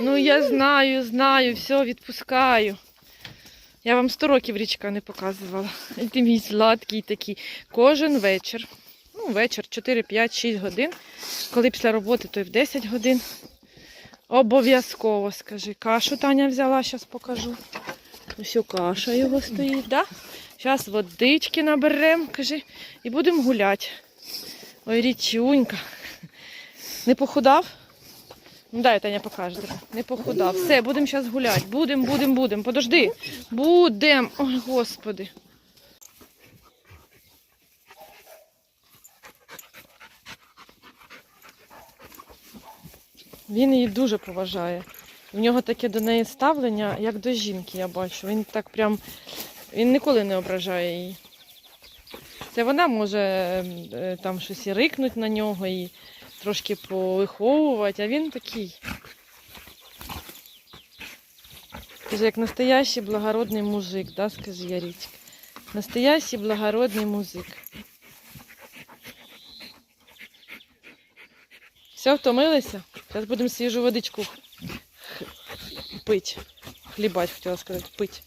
Ну я знаю, знаю, все, відпускаю. Я вам сто років річка не показувала. Ти мій сладкий такий. Кожен вечір. Ну, вечір 4, 5, 6 годин. Коли після роботи, то й в 10 годин. Обов'язково скажи. Кашу Таня взяла, зараз покажу. Ось каша його стоїть, да? Зараз водички наберемо, кажи, і будемо гуляти. Ой, річунька. Не похудав? Ну дай Таня покаже. Не похудав. Все, будемо зараз гуляти. Будем, будем, будем. Подожди. Будем. Ой, господи. Він її дуже поважає. В нього таке до неї ставлення, як до жінки, я бачу. Він так прям. Він ніколи не ображає її. Це вона може е, там щось і рикнуть на нього і трошки повиховувати, а він такий. Каже, як настоящий благородний мужик, да, скажи Ярічка. Настоящий благородний мужик. Все, втомилися? Зараз будемо свіжу водичку пити. Хлібать, хотіла сказати, пить.